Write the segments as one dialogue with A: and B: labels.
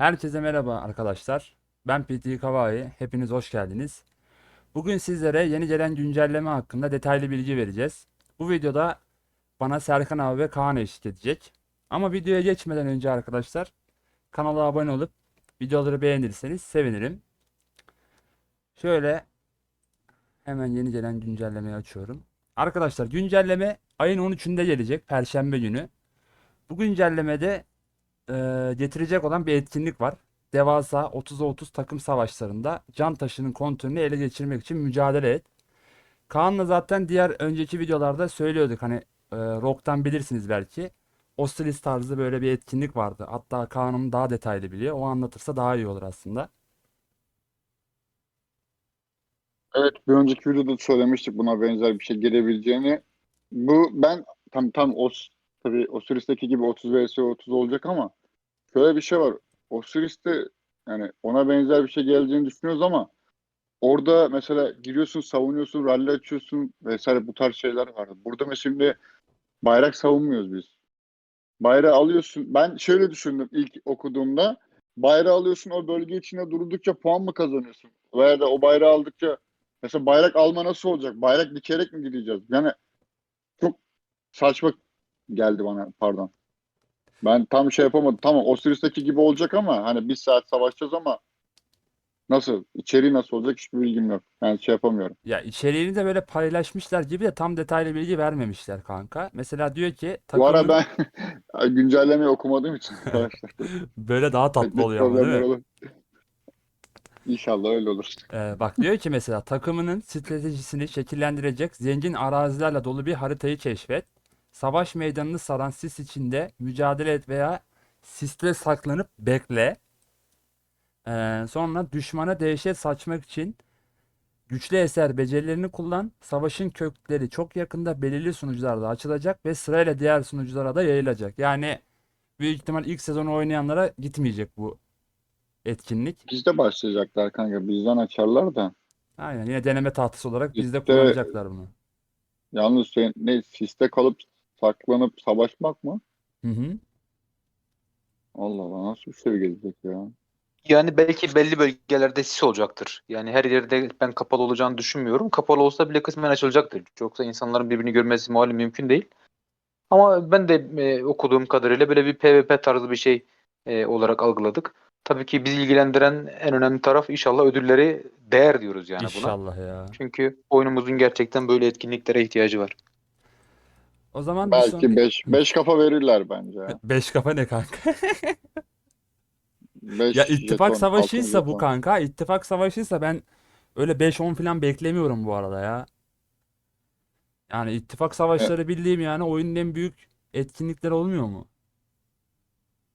A: Herkese merhaba arkadaşlar. Ben PT Kavai. Hepiniz hoş geldiniz. Bugün sizlere yeni gelen güncelleme hakkında detaylı bilgi vereceğiz. Bu videoda bana Serkan abi ve Kaan eşlik edecek. Ama videoya geçmeden önce arkadaşlar kanala abone olup videoları beğenirseniz sevinirim. Şöyle hemen yeni gelen güncellemeyi açıyorum. Arkadaşlar güncelleme ayın 13'ünde gelecek Perşembe günü. Bu güncellemede e, getirecek olan bir etkinlik var. Devasa 30'a 30 takım savaşlarında can taşının kontrolünü ele geçirmek için mücadele et. Kaan'la zaten diğer önceki videolarda söylüyorduk hani e, Rock'tan bilirsiniz belki. Osiris tarzı böyle bir etkinlik vardı. Hatta Kaan'ım daha detaylı biliyor. O anlatırsa daha iyi olur aslında.
B: Evet, bir önceki videoda söylemiştik buna benzer bir şey gelebileceğini. Bu ben tam tam Os tabii Osiris'teki gibi 30 vs 30 olacak ama şöyle bir şey var. Osiris'te yani ona benzer bir şey geleceğini düşünüyoruz ama orada mesela giriyorsun, savunuyorsun, rally açıyorsun vesaire bu tarz şeyler var. Burada mesela şimdi bayrak savunmuyoruz biz. Bayrağı alıyorsun. Ben şöyle düşündüm ilk okuduğumda. Bayrağı alıyorsun o bölge içinde durdukça puan mı kazanıyorsun? Veya da o bayrağı aldıkça Mesela bayrak alma nasıl olacak? Bayrak dikerek mi gideceğiz? Yani çok saçma geldi bana pardon. Ben tam şey yapamadım. Tamam Osiris'teki gibi olacak ama hani bir saat savaşacağız ama nasıl? İçeriği nasıl olacak hiçbir bilgim yok. Yani şey yapamıyorum.
A: Ya içeriğini de böyle paylaşmışlar gibi de tam detaylı bilgi vermemişler kanka. Mesela diyor ki
B: Bu ara ben güncellemeyi okumadığım için arkadaşlar.
A: böyle daha tatlı oluyor ama değil mi?
B: olur. İnşallah öyle olur.
A: Ee, bak diyor ki mesela takımının stratejisini şekillendirecek zengin arazilerle dolu bir haritayı keşfet. Savaş meydanını saran sis içinde mücadele et veya siste saklanıp bekle. Ee, sonra düşmana dehşet saçmak için güçlü eser becerilerini kullan. Savaşın kökleri çok yakında belirli sunucularda açılacak ve sırayla diğer sunuculara da yayılacak. Yani büyük ihtimal ilk sezonu oynayanlara gitmeyecek bu etkinlik.
B: Bizde başlayacaklar kanka. Bizden açarlar da.
A: Aynen yine deneme tahtası olarak bizde kullanacaklar bunu.
B: yalnız şey, ne siste kalıp saklanıp savaşmak mı?
A: Hı hı.
B: Allah Allah nasıl bir şey gelecek ya?
C: Yani belki belli bölgelerde sis olacaktır. Yani her yerde ben kapalı olacağını düşünmüyorum. Kapalı olsa bile kısmen açılacaktır. Yoksa insanların birbirini görmesi malum mümkün değil. Ama ben de e, okuduğum kadarıyla böyle bir PvP tarzı bir şey e, olarak algıladık. Tabii ki bizi ilgilendiren en önemli taraf inşallah ödülleri değer diyoruz yani buna.
A: İnşallah ya.
C: Çünkü oyunumuzun gerçekten böyle etkinliklere ihtiyacı var.
A: O zaman
B: Belki
A: sonraki
B: 5 5 kafa verirler bence. ya.
A: beş kafa ne kanka?
B: Beş
A: Ya ittifak
B: jeton,
A: savaşıysa
B: altın
A: bu
B: jeton.
A: kanka, ittifak savaşıysa ben öyle 5-10 falan beklemiyorum bu arada ya. Yani ittifak
B: E,
A: savaşları bildiğim yani oyunun en büyük etkinlikleri olmuyor mu?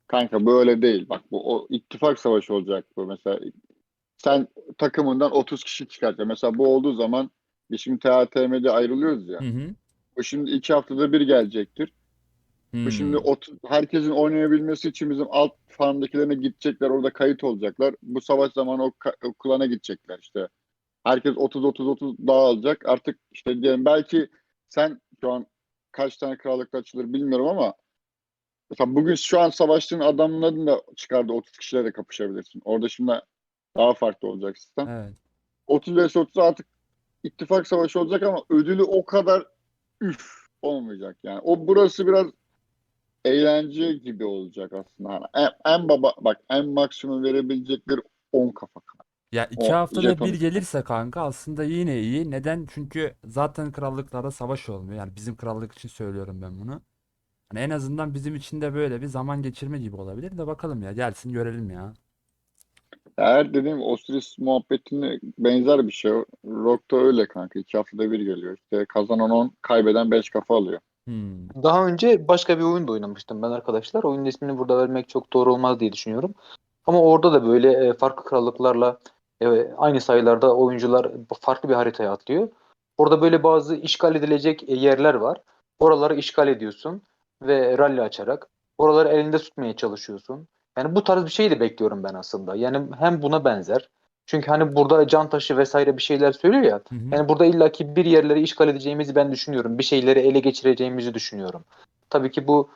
B: kanka böyle değil. Bak bu o ittifak savaşı olacak bu mesela. Sen takımından 30 kişi çıkartacaksın. Mesela bu olduğu zaman biz şimdi TATM'de ayrılıyoruz ya.
A: Hı hı.
B: Bu şimdi iki haftada bir gelecektir. Bu şimdi
A: Hmm.
B: ot- herkesin oynayabilmesi için bizim alt farmdakilerine gidecekler. Orada kayıt olacaklar. Bu savaş zamanı o, o klana gidecekler işte. Herkes 30-30-30 dağılacak. Artık işte diyelim belki sen şu an kaç tane krallıkta açılır bilmiyorum ama mesela bugün şu an savaştığın adamların da çıkardığı 30 kişiyle de kapışabilirsin. Orada şimdi daha farklı olacak sistem.
A: Evet.
B: 30 vs 30 artık ittifak savaşı olacak ama ödülü o kadar üf olmayacak yani. O burası biraz eğlence gibi olacak aslında. Hani en, en baba bak en maksimum verebilecekleri 10 kafa.
A: Ya iki
B: O
A: haftada
B: jeton
A: bir gelirse kanka aslında yine iyi. Neden? Çünkü zaten krallıklarda savaş olmuyor. Yani bizim krallık için söylüyorum ben bunu. Hani en azından bizim için de böyle bir zaman geçirme gibi olabilir de bakalım ya gelsin görelim ya.
B: Eğer dediğim Osiris muhabbetine benzer bir şey. Rock'ta öyle kanka. 2 haftada bir geliyor. İşte kazanan 10, kaybeden 5 kafa alıyor.
A: Hmm.
C: Daha önce başka bir oyun da oynamıştım ben arkadaşlar. Oyunun ismini burada vermek çok doğru olmaz diye düşünüyorum. Ama orada da böyle e, farklı krallıklarla e, aynı sayılarda oyuncular farklı bir haritaya atlıyor. Orada böyle bazı işgal edilecek e, yerler var. Oraları işgal ediyorsun ve rally açarak oraları elinde tutmaya çalışıyorsun. Yani bu tarz bir şey de bekliyorum ben aslında. Yani hem buna benzer. Çünkü hani burada can taşı vesaire bir şeyler söylüyor ya.
A: Hı hı.
C: Yani burada illaki bir yerleri işgal edeceğimizi ben düşünüyorum. Bir şeyleri ele geçireceğimizi düşünüyorum. Tabii ki bu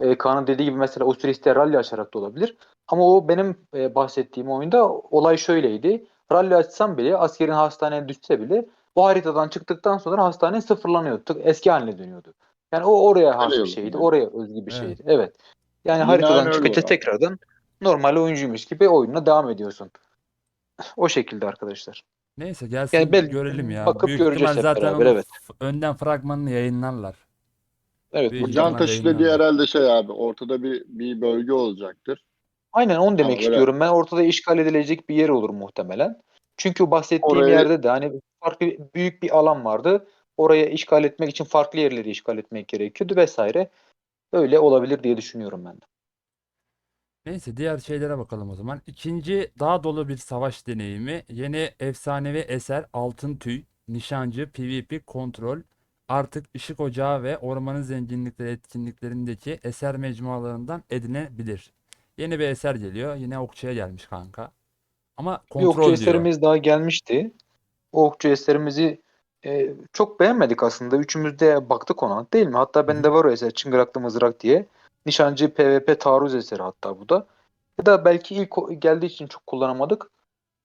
C: e, Kaan'ın dediği gibi mesela Osiris'te rally açarak da olabilir. Ama o benim e, bahsettiğim oyunda olay şöyleydi. Rally açsam bile askerin hastaneye düşse bile o haritadan çıktıktan sonra hastane sıfırlanıyordu. Eski haline dönüyordu. Yani o oraya has bir şeydi. Oraya özgü bir
A: Evet.
C: şeydi. Evet. Yani haritadan
B: öyle
C: çıkınca tekrardan normal oyuncuymuş gibi oyununa devam ediyorsun. O şekilde arkadaşlar.
A: Neyse gelsin
C: Yani bel-
A: görelim ya.
C: bakıp
A: Büyük
C: göreceğiz hep
A: zaten
C: beraber, evet.
A: f- önden fragmanını yayınlarlar.
C: Evet.
A: Büyük
C: bu-
B: Can taşı dediği herhalde şey abi ortada bir bir bölge olacaktır.
C: Aynen onu demek
B: böyle-
C: istiyorum. Ben ortada işgal edilecek bir yer olur muhtemelen. Çünkü bahsettiğim
B: Orayı-
C: yerde de hani farklı büyük bir alan vardı. Oraya işgal etmek için farklı yerleri işgal etmek gerekiyordu vesaire. Öyle olabilir diye düşünüyorum ben de.
A: Neyse diğer şeylere bakalım o zaman. İkinci daha dolu bir savaş deneyimi. Yeni efsanevi eser Altın Tüy, Nişancı, PvP, Kontrol, artık ışık ocağı ve ormanın zenginlikleri etkinliklerindeki eser mecmualarından edinebilir. Yeni bir eser geliyor. Yine okçuya gelmiş kanka. Ama
C: Bir okçu
A: kontrol diyor.
C: eserimiz daha gelmişti. O okçu eserimizi e, çok beğenmedik aslında. Üçümüz de baktık ona değil mi? Hatta bende var o eser Çıngıraklı Mızrak diye. Nişancı PvP taarruz eseri hatta bu da. Ya da belki ilk geldiği için çok kullanamadık.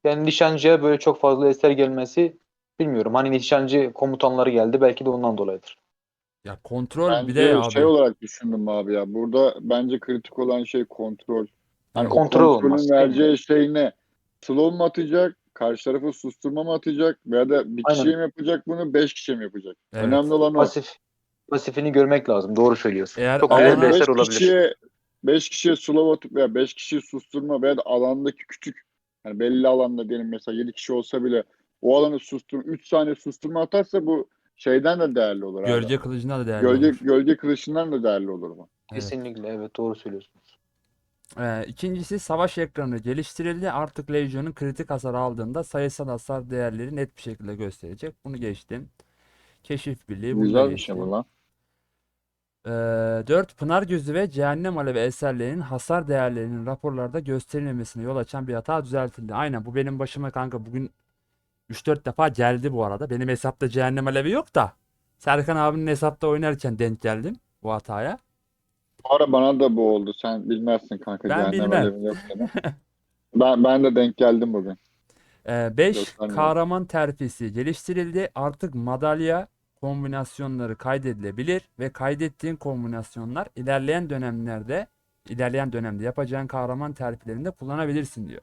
C: Yani nişancıya böyle çok fazla eser gelmesi bilmiyorum. Hani nişancı komutanları geldi belki de ondan dolayıdır.
A: Ya kontrol
B: Ben
A: bir de abi.
B: şey olarak düşündüm abi ya. Burada bence kritik olan şey kontrol. O
C: Kontrol
B: kontrolün
C: mi?
B: vereceği şey ne? Slow mu atacak? Karşı tarafı susturma mı atacak? Veya da bir
C: Aynen.
B: kişiye mi yapacak bunu? Beş kişiye mi yapacak?
A: Evet.
B: Önemli olan o.
C: Pasif pasifini görmek lazım. Doğru söylüyorsun.
A: Eğer
C: çok
A: alana-
B: beş
C: olabilir.
B: kişiye, beş kişiye slow atıp veya beş kişiyi susturma veya da alandaki küçük yani belli alanda diyelim mesela yedi kişi olsa bile o alanı sustur 3 saniye susturma atarsa bu şeyden de değerli olur abi.
A: Gölge kılıcına da değerli
B: Gölge,
A: olur.
B: gölge kılıçından da değerli olur bu.
A: Evet.
C: Kesinlikle evet doğru söylüyorsunuz.
A: Ee, ikincisi savaş ekranı geliştirildi. Artık Legion'un kritik hasar aldığında sayısal hasar değerleri net bir şekilde gösterecek. Bunu geçtim. Keşif birliği bunu da
B: Güzel bir
A: geçtim.
B: şey bu lan.
A: Ee, 4. Pınar Gözü ve Cehennem Alevi eserlerinin hasar değerlerinin raporlarda gösterilmemesine yol açan bir hata düzeltildi. Aynen bu benim başıma kanka bugün 3-4 defa geldi bu arada. Benim hesapta Cehennem Alevi yok da Serkan abinin hesapta oynarken denk geldim bu hataya.
B: Ara bana da bu oldu. Sen bilmezsin kanka.
A: Ben
B: cehennem
A: bilmem.
B: yok senin. ben, ben de denk geldim bugün.
A: 5
B: Göstermiyor.
A: kahraman terfisi geliştirildi. Artık madalya kombinasyonları kaydedilebilir ve kaydettiğin kombinasyonlar ilerleyen dönemlerde ilerleyen dönemde yapacağın kahraman terfilerinde kullanabilirsin diyor.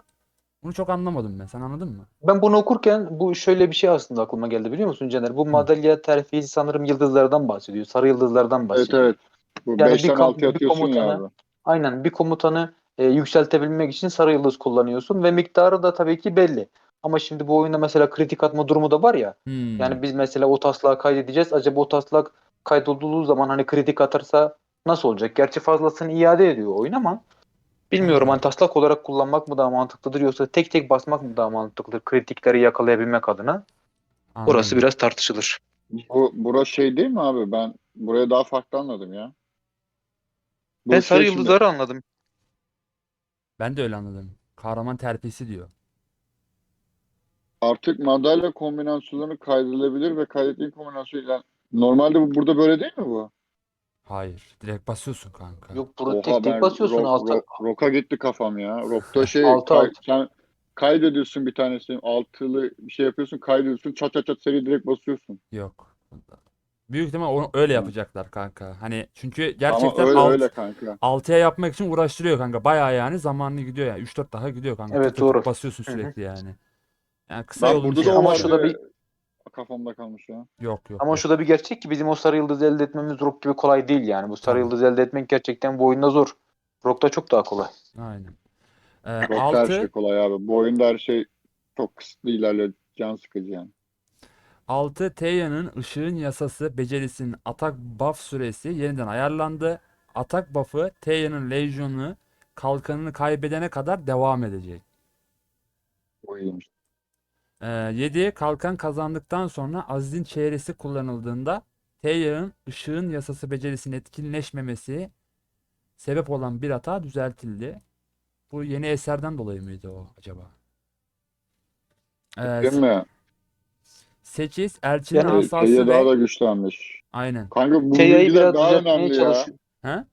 A: Bunu çok anlamadım ben. Sen anladın mı?
C: Ben bunu okurken bu şöyle bir şey aslında aklıma geldi biliyor musun Caner? Bu madalya terfisi sanırım yıldızlardan bahsediyor. Sarı yıldızlardan
B: Evet
C: bahsediyor.
B: evet. Bu
C: Yani
B: 5'ten
C: bir kam-
B: 6'ya
C: bir
B: atıyorsun ya
C: komutanı-
B: abi.
C: Aynen bir komutanı e, yükseltebilmek için sarı yıldız kullanıyorsun ve miktarı da tabii ki belli. Ama şimdi bu oyunda mesela kritik atma durumu da var ya.
A: Hmm.
C: Yani biz mesela o taslağı kaydedeceğiz. Acaba o taslak kaydolduğu zaman hani kritik atarsa nasıl olacak? Gerçi fazlasını iade ediyor oyun ama bilmiyorum hani taslak olarak kullanmak mı daha mantıklıdır yoksa tek tek basmak mı daha mantıklıdır kritikleri yakalayabilmek adına? Orası
A: Anladım.
C: biraz tartışılır.
B: Bu bura şey değil mi abi? Ben buraya daha farklı anladım ya.
C: Ben
B: şey
C: sarı
B: şimdi-
C: yıldızları anladım.
A: Ben de öyle anladım. Kahraman terfisi diyor.
B: Artık madalya kombinasyonları kaydedilebilir ve kaydettiğin kombinasyon normalde bu burada böyle değil mi bu?
A: Hayır. Direkt basıyorsun kanka.
C: Yok burada
B: Oha
C: tek
B: ben
C: tek basıyorsun
B: Rock-
C: alta.
B: Rock- Rock'a gitti kafam ya. Rock'ta şey
C: Altı
B: kay-
C: altı.
B: sen kaydediyorsun bir tanesini altılı bir şey yapıyorsun kaydediyorsun çat çat çat seri direkt basıyorsun.
A: Yok. Büyük ihtimal onu öyle yapacaklar kanka. Hani çünkü gerçekten
B: Ama öyle
A: alt-
B: öyle kanka.
A: 6'ya yapmak için uğraştırıyor kanka. Bayağı yani zamanını gidiyor ya. 3-4 daha gidiyor kanka.
C: Evet,
A: Tık tık tık
C: doğru.
A: basıyorsun sürekli yani. Yani kısa
B: Ben
A: yolun
B: burada
A: şey.
B: da o
C: Ama
B: var
C: şurada bir-
B: kafamda kalmış ya.
A: Yok yok.
C: Ama
A: yok.
C: şurada bir gerçek ki bizim o sarı yıldızı elde etmemiz Rock gibi kolay değil yani. Bu sarı
A: Tabii.
C: yıldızı elde etmek gerçekten bu oyunda zor. Rock'ta çok daha kolay.
A: Aynen. Ee,
B: Rock'ta her
A: 6
B: şey kolay abi. Bu oyunda her şey çok kısıtlı ilerliyor. Can sıkıcı yani.
A: 6 Teya'nın ışığın yasası becerisinin atak buff süresi yeniden ayarlandı. Atak buff'ı Teya'nın Legion'u kalkanını kaybedene kadar devam edecek.
B: Bu iyiymiş.
A: 7 kalkan kazandıktan sonra Aziz'in çehresi kullanıldığında Teya'nın ışığın yasası becerisinin etkinleşmemesi sebep olan bir hata düzeltildi. Bu yeni eserden dolayı mıydı o acaba? Ee,
B: Değil mi?
A: 8 elçinin
C: Yani
A: asası ve
B: daha da güçlenmiş.
A: aynen.
B: Kanka bu bilgiler
C: biraz
B: daha
C: düzeltmeye
B: önemli ya.
C: çalışıyor.
A: He?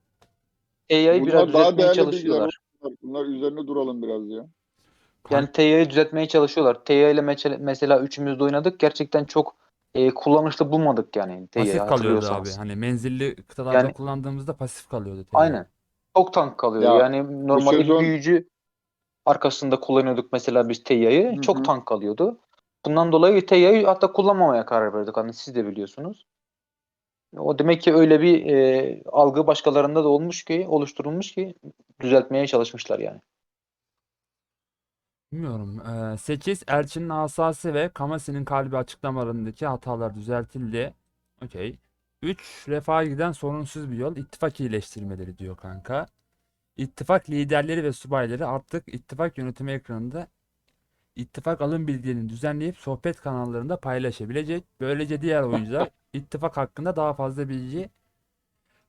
C: TY'yi biraz
B: Bunlar daha
C: düzeltmeye
B: değerli bilgiler.
C: çalışıyorlar.
B: Bunlar, bunlar üzerine duralım biraz ya.
C: Yani TY'yi düzeltmeye çalışıyorlar. TY ile meçe- mesela üçümüz de oynadık. Gerçekten çok e, kullanışlı bulmadık yani
A: pasif kalıyordu abi.
C: hatırlıyorsanız.
A: Hani menzilli kıtalarda
C: Yani-
A: kullandığımızda pasif kalıyordu. TR.
C: Aynen. Çok tank kalıyor.
B: Ya,
C: yani normalde
B: sezon-
C: büyücü arkasında kullanıyorduk mesela biz TY'yi.
B: Hı
C: Çok tank kalıyordu. Bundan dolayı TY'yi hatta kullanmamaya karar verdik. Hani siz de biliyorsunuz. O demek ki öyle bir e, algı başkalarında da olmuş ki, oluşturulmuş ki düzeltmeye çalışmışlar yani.
A: Bilmiyorum. Ee, 8 Elçinin asası ve Kamasi'nin kalbi açıklamalarındaki hatalar düzeltildi. Okey. 3 refaha giden sorunsuz bir yol ittifak iyileştirmeleri diyor kanka. İttifak liderleri ve subayları artık ittifak yönetimi ekranında ittifak alım bilgilerini düzenleyip sohbet kanallarında paylaşabilecek. Böylece diğer oyuncular ittifak hakkında daha fazla bilgi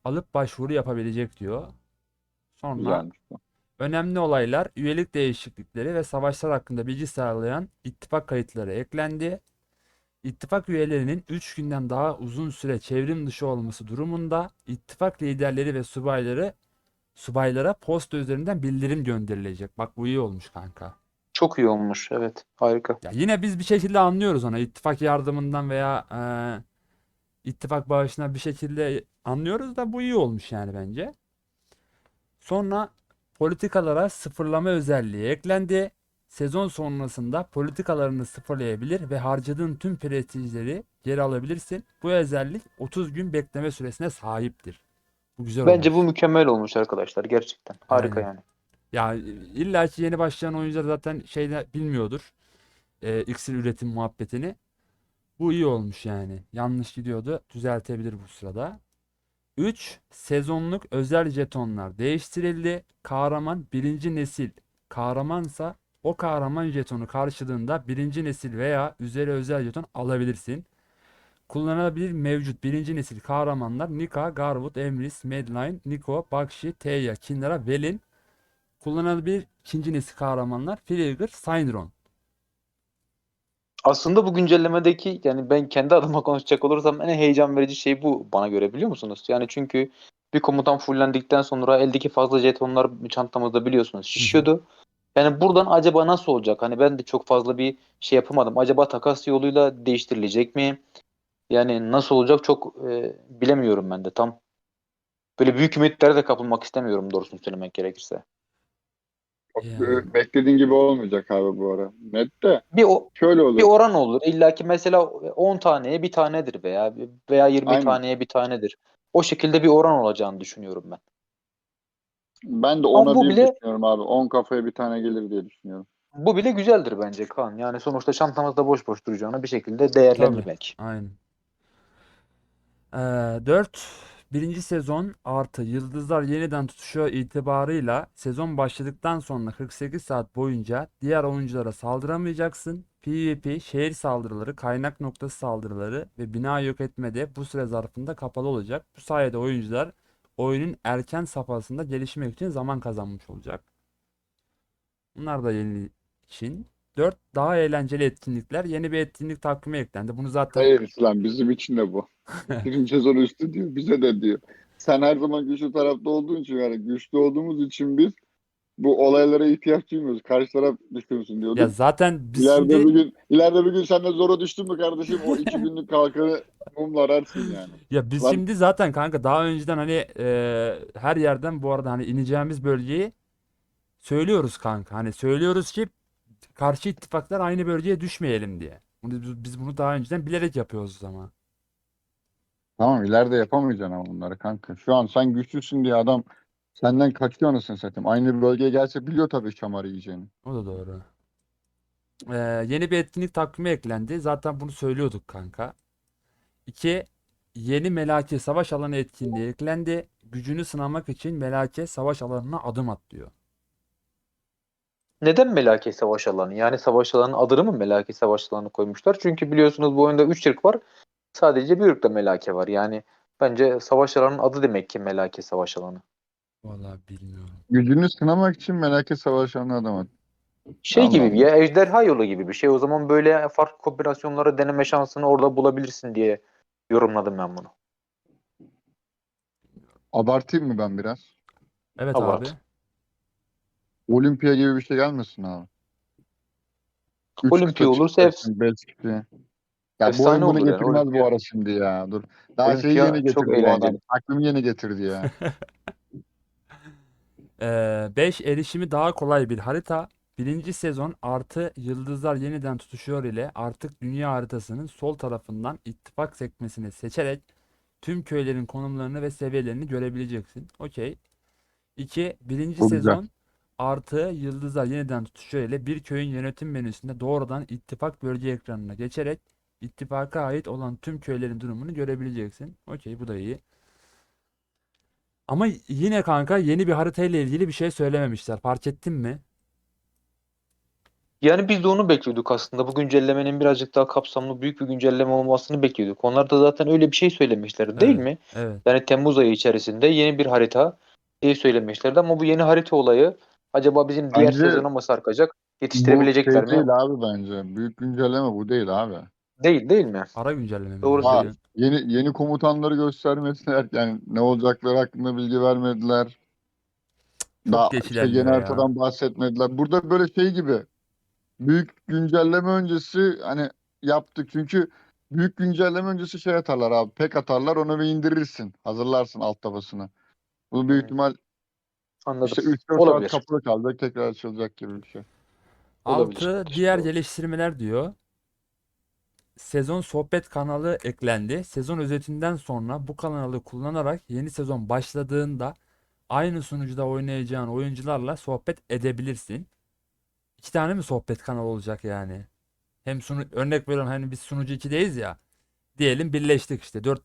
A: alıp başvuru yapabilecek diyor. Sonra
B: Güzelmiş bu.
A: Önemli olaylar, üyelik değişiklikleri ve savaşlar hakkında bilgi sağlayan ittifak kayıtları eklendi. İttifak üyelerinin 3 günden daha uzun süre çevrim dışı olması durumunda ittifak liderleri ve subayları subaylara posta üzerinden bildirim gönderilecek. Bak bu iyi olmuş kanka.
C: Çok iyi olmuş. Evet. Harika.
A: Ya yine biz bir şekilde anlıyoruz ona. İttifak yardımından veya e, ittifak bağışına bir şekilde anlıyoruz da bu iyi olmuş yani bence. Sonra politikalara sıfırlama özelliği eklendi. Sezon sonrasında politikalarını sıfırlayabilir ve harcadığın tüm prestijleri geri alabilirsin. Bu özellik 30 gün bekleme süresine sahiptir. Bu güzel
C: Bence
A: olmuş.
C: bu mükemmel olmuş arkadaşlar. Gerçekten. Harika
A: Aynen.
C: yani.
A: Ya illa ki yeni başlayan oyuncular zaten şeyde bilmiyordur. E, iksir üretim muhabbetini. Bu iyi olmuş yani. Yanlış gidiyordu. Düzeltebilir bu sırada. 3. Sezonluk özel jetonlar değiştirildi. Kahraman birinci nesil kahramansa o kahraman jetonu karşılığında birinci nesil veya üzeri özel jeton alabilirsin. Kullanılabilir mevcut birinci nesil kahramanlar Nika, Garwood, Emrys, Madeline, Niko, Bakshi, Teya, Kindra, Velin. Kullanılabilir ikinci nesil kahramanlar Frigger, Syndron.
C: Aslında bu güncellemedeki yani ben kendi adıma konuşacak olursam en heyecan verici şey bu bana göre biliyor musunuz? Yani çünkü bir komutan fullendikten sonra eldeki fazla jetonlar çantamızda biliyorsunuz şişiyordu. Yani buradan acaba nasıl olacak? Hani ben de çok fazla bir şey yapamadım. Acaba takas yoluyla değiştirilecek mi? Yani nasıl olacak çok e, bilemiyorum ben de tam. Böyle büyük ümitlere de kapılmak istemiyorum doğrusunu söylemek gerekirse.
A: Yani.
B: e, Beklediğin gibi olmayacak abi bu ara. Net de
C: Bir o,
B: şöyle olur.
C: bir oran olur. İlla ki mesela 10 taneye bir tanedir veya veya 20
B: Aynen.
C: taneye bir tanedir. O şekilde bir oran olacağını düşünüyorum ben.
B: Ben de
C: Ama
B: ona
C: bu
B: bir
C: bile-
B: düşünüyorum abi. 10 kafaya bir tane gelir diye düşünüyorum.
C: Bu bile güzeldir bence Kaan. Yani sonuçta çantamızda boş boş duracağını bir şekilde değerlendirmek.
A: Aynen. Ee, 4. Birinci sezon artı Yıldızlar Yeniden Tutuşuyor itibarıyla sezon başladıktan sonra 48 saat boyunca diğer oyunculara saldıramayacaksın. PvP, şehir saldırıları, kaynak noktası saldırıları ve bina yok etme de bu süre zarfında kapalı olacak. Bu sayede oyuncular oyunun erken safhasında gelişmek için zaman kazanmış olacak. Bunlar da yeni için. 4. Daha eğlenceli etkinlikler. Yeni bir etkinlik takvimi eklendi. Bunu zaten
B: Hayır İslam bizim için de bu. Birinci sezon üstü diyor. Bize de diyor. Sen her zaman güçlü tarafta olduğun için yani güçlü olduğumuz için biz bu olaylara ihtiyaç duymuyoruz. Karşı taraf düşünsün diyorduk.
A: Ya zaten biz
B: ileride
A: şimdi
B: bir gün ileride bir gün sen de zora düştün mü kardeşim o iki günlük kalkanı mumla ararsın yani.
A: ya biz
B: Lan-
A: şimdi zaten kanka daha önceden hani e, her yerden bu arada hani ineceğimiz bölgeyi söylüyoruz kanka. Hani söylüyoruz ki karşı ittifaklar aynı bölgeye düşmeyelim diye. Bunu, biz- bunu daha önceden bilerek yapıyoruz o zaman.
B: Tamam ileride yapamayacaksın ama bunları kanka. Şu an sen güçlüsün diye adam senden kaçıyor anasını satayım. Aynı bölgeye gelse biliyor tabii şamarı yiyeceğini.
A: O da doğru. Ee, yeni bir etkinlik takvimi eklendi. Zaten bunu söylüyorduk kanka. 2. Yeni Melake Savaş Alanı etkinliği eklendi. Gücünü sınamak için Melake Savaş Alanı'na adım at diyor.
C: Neden Melake Savaş Alanı? Yani savaş alanı adını mı Melake Savaş Alanı koymuşlar? Çünkü biliyorsunuz bu oyunda 3 ırk var. Sadece bir ırkta Melake var. Yani bence savaş alanının adı demek ki Melake Savaş Alanı.
A: Vallahi bilmiyorum.
B: Gücünü sınamak için Melake Savaşanı adam at.
C: Şey
B: Allah
C: gibi ya ejderha yolu gibi bir şey. O zaman böyle farklı kombinasyonları deneme şansını orada bulabilirsin diye yorumladım ben bunu.
B: Abartayım mı ben biraz?
A: Evet
C: Hava
A: abi.
B: Olimpiya gibi bir şey gelmesin abi. Üç
C: Olimpiya olursa hepsi
B: kişi. Ya bu
C: Efsane
B: oyun bunu
C: yani,
B: getirmez
C: olimpiya.
B: bu ara şimdi ya. Dur. Daha şeyi
C: Olimpiya
B: yeni
C: çok
B: getirdi bu adam.
C: eğlenceli.
B: Aklımı yeni getirdi ya.
A: 5 erişimi daha kolay bir harita. Birinci sezon artı yıldızlar yeniden tutuşuyor ile artık dünya haritasının sol tarafından ittifak sekmesini seçerek tüm köylerin konumlarını ve seviyelerini görebileceksin. Okey. 2. Birinci
B: Bu güzel.
A: sezon artı yıldızlar yeniden tutuşuyor ile bir köyün yönetim menüsünde doğrudan ittifak bölge ekranına geçerek ittifaka ait olan tüm köylerin durumunu görebileceksin. Okey bu da iyi. Ama yine kanka yeni bir harita ile ilgili bir şey söylememişler. Fark ettin mi?
C: Yani biz de onu bekliyorduk aslında. Bu güncellemenin birazcık daha kapsamlı büyük bir güncelleme olmasını bekliyorduk. Onlar da zaten öyle bir şey söylemişlerdi değil
A: Evet.
C: mi?
A: Evet.
C: Yani Temmuz ayı içerisinde yeni bir harita diye söylemişlerdi ama bu yeni harita olayı acaba bizim diğer
B: Bence
C: sezona mı sarkacak?
B: Bu
C: Yetiştirebilecekler
B: şey
C: mi?
B: değil abi bence. Büyük güncelleme bu değil abi.
C: Değil değil mi?
A: Ara güncelleme mi?
C: Doğru?
B: Ha, yeni yeni komutanları göstermediler. Yani ne olacakları hakkında bilgi vermediler.
A: Çok
B: Daha işte yeni haritadan bahsetmediler. Burada böyle şey gibi büyük güncelleme öncesi hani yaptık. Çünkü büyük güncelleme öncesi şey atarlar abi. Pek atarlar onu bir indirirsin. Hazırlarsın alt tabasını. Bu büyük ihtimal
C: Anladım.
B: işte 3-4 saat
C: Olabilir.
B: kapıda kalacak tekrar açılacak gibi bir şey.
C: Olabilir.
A: Altı diğer
C: Doğru.
A: geliştirmeler diyor. Sezon sohbet kanalı eklendi. Sezon özetinden sonra bu kanalı kullanarak yeni sezon başladığında aynı sunucuda oynayacağın oyuncularla sohbet edebilirsin. İki tane mi sohbet kanalı olacak yani? Hem sunu örnek veriyorum hani biz sunucu 2'deyiz ya. Diyelim birleştik işte. 4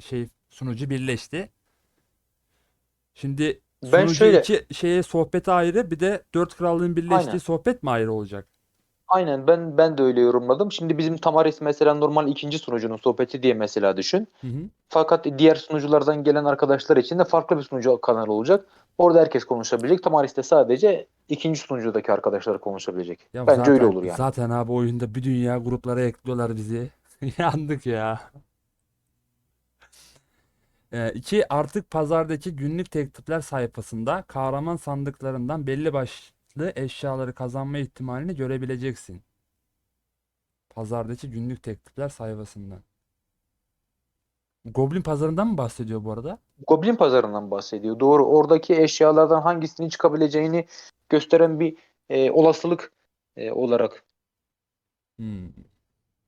A: şey sunucu birleşti. Şimdi
C: Ben
A: sunucu
C: şöyle
A: 2 şeye sohbeti ayrı bir de 4 krallığın birleştiği
C: aynen.
A: sohbet mi ayrı olacak?
C: Aynen ben ben de öyle yorumladım. Şimdi bizim Tamaris mesela normal ikinci sunucunun sohbeti diye mesela düşün.
A: Hı hı.
C: Fakat diğer sunuculardan gelen arkadaşlar için de farklı bir sunucu kanalı olacak. Orada herkes konuşabilecek. Tamaris'te sadece ikinci sunucudaki arkadaşlar konuşabilecek.
A: Ya
C: Bence öyle
A: zaten
C: olur yani.
A: zaten abi oyunda bir dünya gruplara ekliyorlar bizi. Yandık ya. İki artık pazardaki günlük teklifler sayfasında kahraman sandıklarından belli başlı eşyaları kazanma ihtimalini görebileceksin. Pazardaki günlük teklifler sayfasından. Goblin pazarından mı bahsediyor bu arada?
C: Goblin pazarından bahsediyor. Doğru. Oradaki eşyalardan hangisinin çıkabileceğini gösteren bir e, olasılık e, olarak
A: Hmm.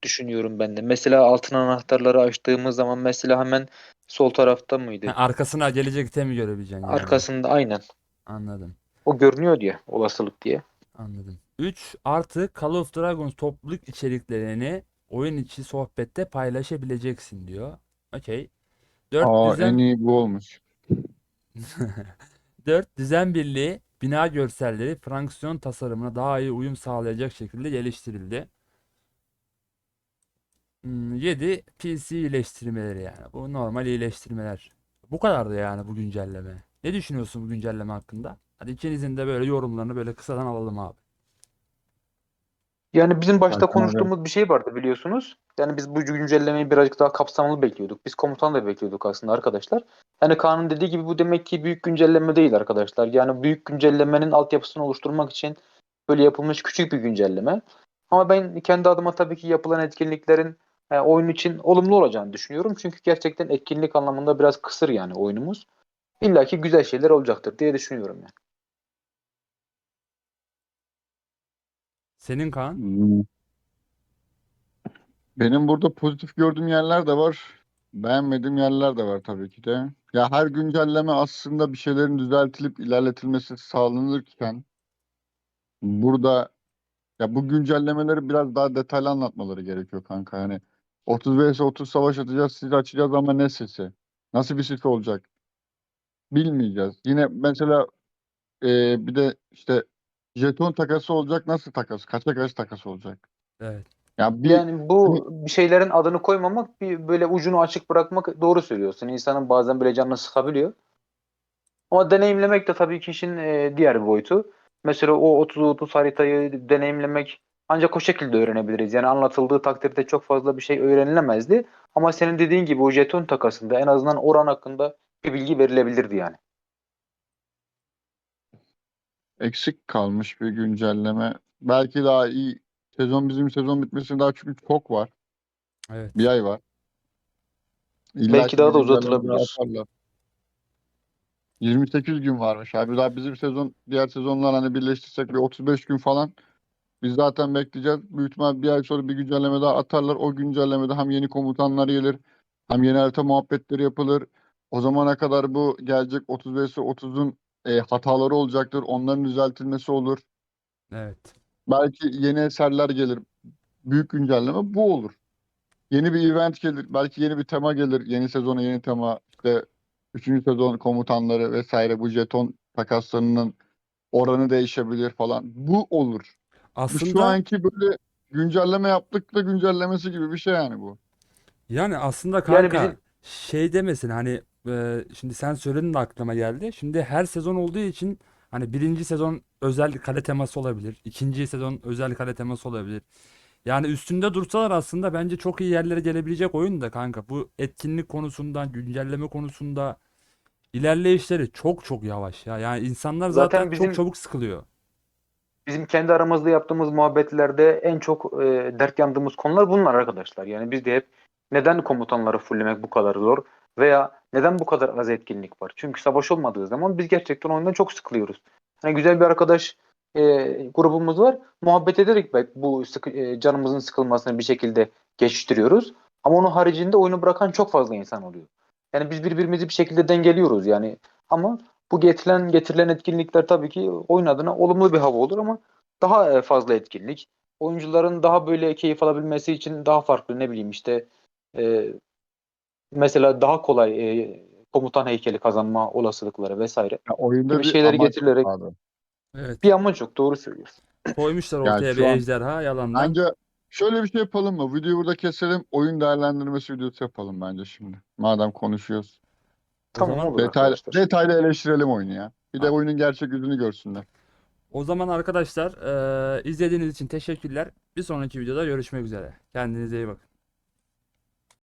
C: düşünüyorum ben de. Mesela altın anahtarları açtığımız zaman mesela hemen sol tarafta mıydı?
A: Ha, arkasına gelecek itemi görebileceksin yani.
C: Arkasında aynen.
A: Anladım.
C: O görünüyor diye. Olasılık diye.
A: Anladım. 3 artı Call of Dragons topluluk içeriklerini oyun içi sohbette paylaşabileceksin diyor. Okey. 4
B: Aa
A: düzen
B: en iyi bu olmuş.
A: 4 düzen birliği bina görselleri fraksiyon tasarımına daha iyi uyum sağlayacak şekilde geliştirildi. 7 PC iyileştirmeleri yani. Bu normal iyileştirmeler. Bu kadardı yani bu güncelleme. Ne düşünüyorsun bu güncelleme hakkında? Hadi ikinizin de böyle yorumlarını böyle kısadan alalım abi.
C: Yani bizim başta
B: abi.
C: konuştuğumuz bir şey vardı biliyorsunuz. Yani biz bu güncellemeyi birazcık daha kapsamlı bekliyorduk. Biz komutan da bekliyorduk aslında arkadaşlar. Yani Kaan'ın dediği gibi bu demek ki büyük güncelleme değil arkadaşlar. Yani büyük güncellemenin altyapısını oluşturmak için böyle yapılmış küçük bir güncelleme. Ama ben kendi adıma tabii ki yapılan etkinliklerin e, oyun için olumlu olacağını düşünüyorum. Çünkü gerçekten etkinlik anlamında biraz kısır yani oyunumuz. İlla ki güzel şeyler olacaktır diye düşünüyorum yani.
A: Senin Kaan?
B: Hmm. Benim burada pozitif gördüğüm yerler de var. Beğenmediğim yerler de var tabii ki de. Ya her güncelleme aslında bir şeylerin düzeltilip ilerletilmesi sağlanırken burada ya bu güncellemeleri biraz daha detaylı anlatmaları gerekiyor kanka. Yani 30 vs 30 savaş atacağız, siz açacağız ama ne sesi? Nasıl bir ses olacak? Bilmeyeceğiz. Yine mesela e, bir de işte jeton takası olacak. Nasıl takas? Kaça kaç takas olacak?
A: Evet.
B: Ya bir
C: Yani bu bir şeylerin adını koymamak, bir böyle ucunu açık bırakmak doğru söylüyorsun. İnsanın bazen böyle canını sıkabiliyor. Ama deneyimlemek de tabii ki işin e, diğer bir boyutu. Mesela o 30-30 haritayı deneyimlemek ancak o şekilde öğrenebiliriz. Yani anlatıldığı takdirde çok fazla bir şey öğrenilemezdi. Ama senin dediğin gibi o jeton takasında en azından oran hakkında bir bilgi verilebilirdi yani.
B: eksik kalmış bir güncelleme. Belki daha iyi. Sezon bizim sezon bitmesine daha çünkü çok var.
A: Evet.
B: Bir ay var. İlla
C: Belki
B: ki
C: daha da uzatılabilir.
B: yaparlar. 28 gün varmış abi. Daha bizim sezon diğer sezonlar hani birleştirsek bir 35 gün falan. Biz zaten bekleyeceğiz. Büyük ihtimal bir ay sonra bir güncelleme daha atarlar. O güncellemede hem yeni komutanlar gelir hem yeni harita muhabbetleri yapılır. O zamana kadar bu gelecek 35 30'un e, hataları olacaktır. Onların düzeltilmesi olur.
A: Evet.
B: Belki yeni eserler gelir. Büyük güncelleme bu olur. Yeni bir event gelir. Belki yeni bir tema gelir. Yeni sezona yeni tema. İşte 3. sezon komutanları vesaire bu jeton takaslarının oranı değişebilir falan. Bu olur. Bu Şu
A: Aslında
B: anki böyle güncelleme yaptık da güncellemesi gibi bir şey yani bu.
A: yani aslında
C: Yani
A: kanka
C: bizim-
A: şey demesin hani e, şimdi sen söyledin de aklıma geldi. Şimdi her sezon olduğu için hani birinci sezon özel kale teması olabilir. ikinci sezon özel kale teması olabilir. Yani üstünde dursalar aslında bence çok iyi yerlere gelebilecek oyun da kanka. Bu etkinlik konusunda, güncelleme konusunda ilerleyişleri çok çok yavaş ya. Yani insanlar
C: Zaten
A: zaten
C: bizim-
A: çok çabuk sıkılıyor.
C: Bizim kendi aramızda yaptığımız muhabbetlerde en çok e, dert yandığımız konular bunlar arkadaşlar. Yani biz de hep neden komutanları fulllemek bu kadar zor veya neden bu kadar az etkinlik var? Çünkü savaş olmadığı zaman biz gerçekten oyundan çok sıkılıyoruz. Hani güzel bir arkadaş e, grubumuz var. Muhabbet ederek bu sıkı- e, canımızın sıkılmasını bir şekilde geçiştiriyoruz. Ama onun haricinde oyunu bırakan çok fazla insan oluyor. Yani biz birbirimizi bir şekilde dengeliyoruz yani. Ama bu getirilen getirilen etkinlikler tabii ki oyun adına olumlu bir hava olur ama daha e, fazla etkinlik. Oyuncuların daha böyle keyif alabilmesi için daha farklı ne bileyim işte e, mesela daha kolay e, komutan heykeli kazanma olasılıkları vesaire.
B: Ya oyunda
C: Gibi
B: bir
C: şeyleri getirilerek-
B: abi.
A: Evet.
C: Bir amaç yok doğru söylüyorsun.
A: Koymuşlar
B: Yani
A: ortaya
B: şu
A: bir
B: an-
A: ejderha yalandan.
B: Bence şöyle bir şey yapalım mı? Videoyu burada keselim. Oyun değerlendirmesi videosu yapalım bence şimdi. Madem konuşuyoruz.
C: Tamam olur
B: Detaylı,
C: arkadaşlar.
B: detaylı eleştirelim oyunu ya. Bir de oyunun gerçek yüzünü görsünler.
A: O zaman arkadaşlar eee, izlediğiniz için teşekkürler. Bir sonraki videoda görüşmek üzere. Kendinize iyi bakın.